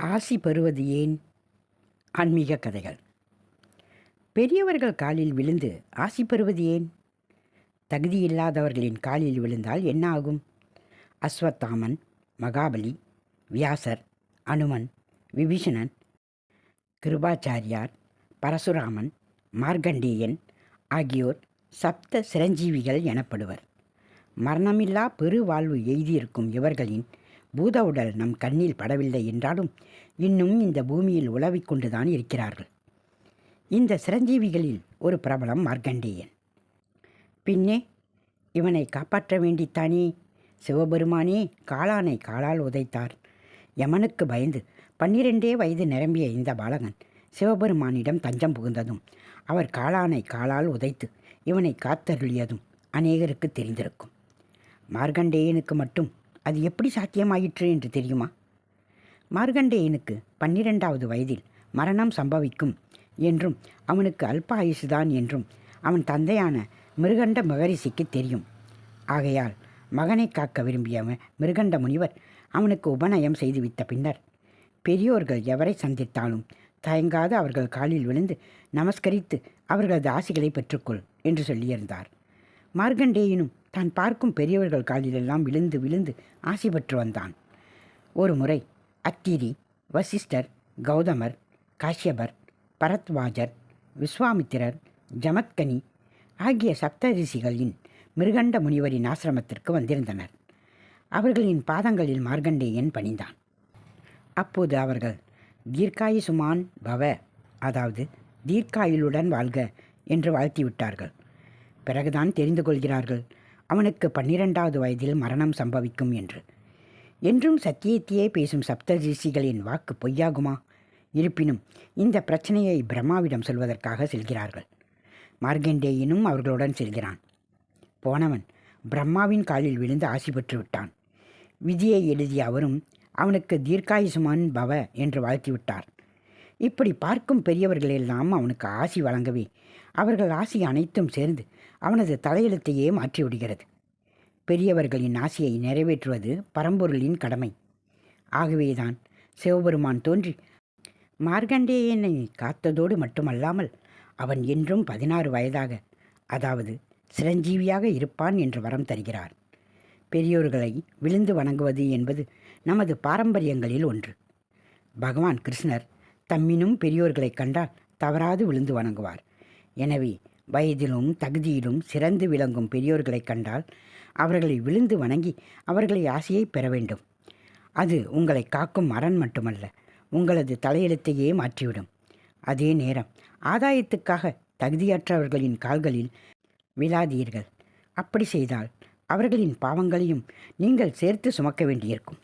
ஆசி பெறுவது ஏன்? ஆன்மீக கதைகள். பெரியவர்கள் காலில் விழுந்து ஆசி பெறுவது ஏன்? தகுதியில்லாதவர்களின் காலில் விழுந்தால் என்ன ஆகும்? அஸ்வத்தாமன் மகாபலி வியாசர் அனுமன் விபீஷணன் கிருபாச்சாரியார் பரசுராமன் மார்க்கண்டேயன் ஆகியோர் சப்த சிரஞ்சீவிகள் எனப்படுவர். மரணமில்லா பெருவாழ்வு எய்தியிருக்கும் இவர்களின் பூத உடல் நம் கண்ணில் படவில்லை என்றாலும் இன்னும் இந்த பூமியில் உலவிக் கொண்டுதான் இருக்கிறார்கள். இந்த சிரஞ்சீவிகளில் ஒரு பிரபலம் மார்க்கண்டேயன். பின்னே இவனை காப்பாற்ற வேண்டித்தானே? சிவபெருமானே காளானை காலால் உதைத்தார். யமனுக்கு பயந்து பன்னிரெண்டே வயது நிரம்பிய இந்த பாலகன் சிவபெருமானிடம் தஞ்சம் புகுந்ததும் அவர் காளானை காலால் உதைத்து இவனை காத்தருளியதும் அநேகருக்கு தெரிந்திருக்கும். மார்கண்டேயனுக்கு மட்டும் அது எப்படி சாத்தியமாயிற்று என்று தெரியுமா? மார்கண்டேயனுக்கு பன்னிரெண்டாவது வயதில் மரணம் சம்பவிக்கும் என்றும் அவனுக்கு அல்ப ஆயுசுதான் என்றும் அவன் தந்தையான மிருகண்ட மகரிஷிக்கு தெரியும். ஆகையால் மகனை காக்க விரும்பிய மிருகண்ட முனிவர் அவனுக்கு உபநயம் செய்துவிட்ட பின்னர் பெரியோர்கள் எவரை சந்தித்தாலும் தயங்காது அவர்கள் காலில் விழுந்து நமஸ்கரித்து அவர்களது ஆசிகளை பெற்றுக்கொள் என்று சொல்லியிருந்தார். மார்கண்டேயனும் தான் பார்க்கும் பெரியவர்கள் காலிலெல்லாம் விழுந்து விழுந்து ஆசை பெற்று வந்தான். ஒரு முறை அத்திரி வசிஷ்டர் கௌதமர் காஷ்யபர் பரத்வாஜர் விஸ்வாமித்திரர் ஜமத்கனி ஆகிய சப்தரிஷிகளின் மிருகண்ட முனிவரின் ஆசிரமத்திற்கு வந்திருந்தனர். அவர்களின் பாதங்களில் மார்கண்டேயன் பணிந்தான். அப்போது அவர்கள் தீர்க்காயுசுமான் பவ அதாவது தீர்க்காயுளுடன் வாழ்க என்று வாழ்த்திவிட்டார்கள். பிறகுதான் தெரிந்து கொள்கிறார்கள். அவனுக்கு பன்னிரெண்டாவது வயதில் மரணம் சம்பவிக்கும் என்று. என்றும் சத்தியத்தையே பேசும் சப்தரிஷிகளின் வாக்கு பொய்யாகுமா? இருப்பினும் இந்த பிரச்சனையை பிரம்மாவிடம் சொல்வதற்காக செல்கிறார்கள். மார்க்கண்டேயனும் அவர்களுடன் செல்கிறான். போனவன் பிரம்மாவின் காலில் விழுந்து ஆசி பெற்று விட்டான். விதியை எழுதிய அவரும் அவனுக்கு தீர்க்காயுசுமான் பவ என்று வாழ்த்திவிட்டார் இப்படி பார்க்கும் பெரியவர்களெல்லாம் அவனுக்கு ஆசி வழங்கவே. அவர்கள் ஆசி அனைத்தும் சேர்ந்து அவனது தலையெழுத்தையே மாற்றிவிடுகிறது பெரியவர்களின் ஆசியை நிறைவேற்றுவது பரம்பொருளின் கடமை. ஆகவேதான் சிவபெருமான் தோன்றி மார்கண்டேயனை காத்ததோடு மட்டுமல்லாமல் அவன் என்றும் பதினாறு வயதாக அதாவது சிரஞ்சீவியாக இருப்பான் என்று வரம் தருகிறார். பெரியோர்களை விழுந்து வணங்குவது என்பது நமது பாரம்பரியங்களில் ஒன்று. பகவான் கிருஷ்ணர் தம்மினும் பெரியோர்களைக் கண்டால் தவறாது விழுந்து வணங்குவார். எனவே வயதிலும் தகுதியிலும் சிறந்து விளங்கும் பெரியோர்களைக் கண்டால் அவர்களை விழுந்து வணங்கி அவர்களை ஆசையை பெற வேண்டும். அது உங்களை காக்கும் அரண் மட்டுமல்ல உங்களது தலையெழுத்தையே மாற்றிவிடும். அதே நேரம் ஆதாயத்துக்காக தகுதியற்றவர்களின் கால்களில் விழாதீர்கள். அப்படி செய்தால் அவர்களின் பாவங்களையும் நீங்கள் சேர்த்து சுமக்க வேண்டியிருக்கும்.